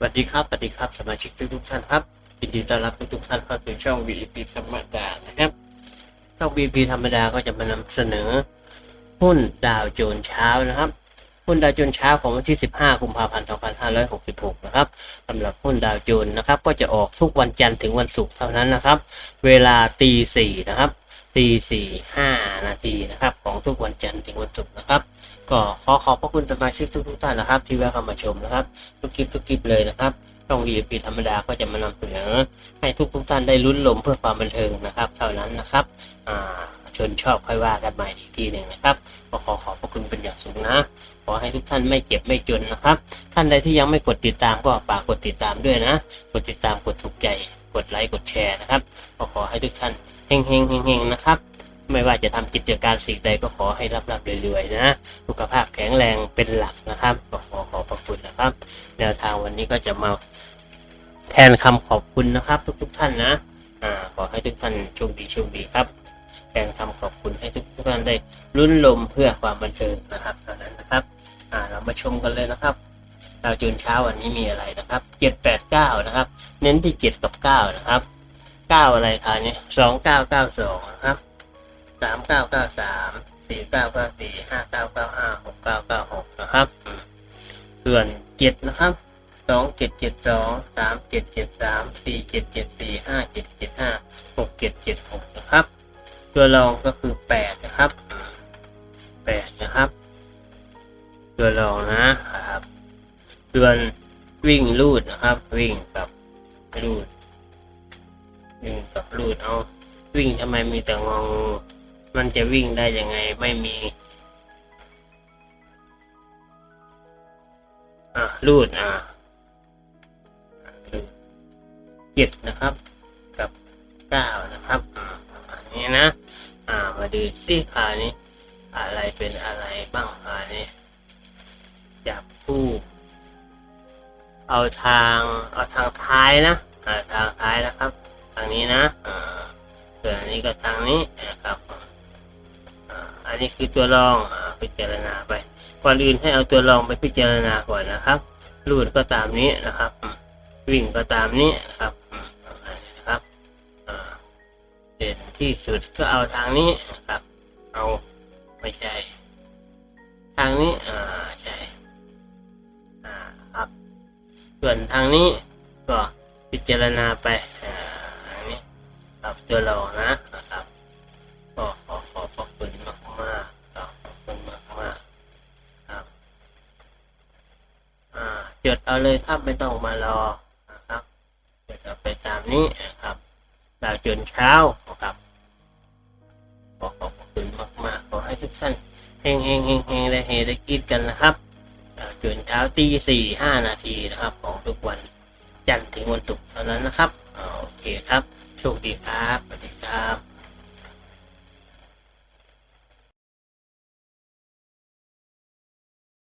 สวัสดีครับสวัสดีครับสมาชิกทุกๆท่านครับยินดีต้อนรับทุกๆท่านเข้าสู่ช่อง VIP ธรรมดานะครับช่อง VIP ธรรมดาก็จะมานำเสนอ หุ้นดาวโจนส์เช้านะครับ หุ้นดาวโจนส์เช้าของวันที่ 15กุมภาพันธ์2566 นะครับสำหรับหุ้นดาวโจนส์นะครับ ก็จะออกทุกวันจันทร์ถึงวันศุกร์เท่านั้นนะครับ เวลาตีสี่นะครับตีสี่ห้านาทีนะครับ ของทุกวันจันทร์ถึงวันศุกร์นะครับ ก็ขอขอบพระคุณสมาชิกทุกท่านนะครับ ที่แวะเข้ามาชมนะครับ ทุกคลิปทุกคลิปเลยนะครับช่อง VIP ธรรมดาก็จะมานำเสนอ ให้ทุกทุกท่านได้ลุ้นลมเพื่อความบันเทิงนะครับ เท่านั้นนะครับอ่าชนชอบค่อยว่ากันใหม่อีกทีหนึ่งนะครับก็ขอขอบพระคุณเป็นอย่างสูงนะ ขอให้ทุกท่านไม่เจ็บไม่จนนะครับ ท่านใดที่ยังไม่กดติดตามก็ฝากกดติดตามด้วยนะ กดติดตามกดถูกใจ กดไลค์กดแชร์นะครับก็ขอให้ทุกท่านเฮงเฮงเฮงเฮงนะครับ ไม่ว่าจะทำกิจการสิ่งใดก็ขอให้รับรับรวยๆนะ สุขภาพแข็งแรงเป็นหลักนะครับก็ขอขอบพระคุณนะครับ แนวทางวันนี้ก็จะมาแทนคำขอบคุณนะครับ ทุก ๆ ท่านนะอ่าขอให้ทุกท่านโชคดีโชคดีครับแทนคำขอบคุณให้ทุกๆท่านได้ลุ้นลมเพื่อความบันเทิงนะครับเท่านั้นนะครับอ่าเรามาชมกันเลยนะครับดาวจูนเช้าวันนี้มีอะไรนะครับเจ็ดแปดเก้านะครับ เน้นที่เจ็ดกับเก้านะครับเก้าอะไรคะนี่สองเก้าเก้าสองนะครับ สามเก้าเก้าสามสี่เก้าเก้าสี่ห้าเก้าเก้าห้าหกเก้าเก้าหกนะครับอืมส่วนเจ็ดนะครับสองเจ็ดเจ็ดสองสามเจ็ดเจ็ดสามสี่เจ็ดเจ็ดสี่ห้าเจ็ดเจ็ดห้าหกเจ็ดเจ็ดหกนะครับ ตัวรองก็คือแปดนะครับแปดนะครับ ตัวรองนะครับส่วนวิ่งลูดนะครับ วิ่งกับลูดวิ่งกับลูดเอาวิ่งทำไมมีแต่งองงู มันจะวิ่งได้ยังไงไม่มีอะลูดอะเจ็ดนะครับ กับเก้านะครับอ่าประมาณนี้นะ อ่ามาดูซิขานี้ อะไรเป็นอะไรบ้างขานี้จับคู่เอาทางเอาทางท้ายนะอ่าทางท้ายนะครับ ทางนี้นะอ่าส่วนอันนี้ก็ทางนี้นะครับ อันนี้คือตัวรองอพิจารณาไป ก่อนอื่นให้เอาตัวรองไปพิจารณาก่อนนะครับรูดก็ตามนี้นะครับ วิ่งก็ตามนี้ครับอืมปรนะครับเด่นที่สุดก็เอาทางนี้ครับ เอาไม่ใช่ทางนี้อ่าใช่อ่าครับส่วนทางนี้ก็พิจารณาไปอ่าอันนี้ครับตัวเรานะ จดเอาเลยครับไม่ต้องมารอนะครับจดเอาไปตามนี้นะครับดาวจนเช้านะครับขอขอบคุณมากมากๆขอให้ทุกท่านเฮงเฮงเฮงเฮงได้เฮได้กินกันนะครับจนเช้าตีสี่ห้านาทีนะครับ ของทุกวันจันทร์ถึงวันศุกร์เท่านั้นนะครับโอเคครับโชคดีครับสวัสดีครับ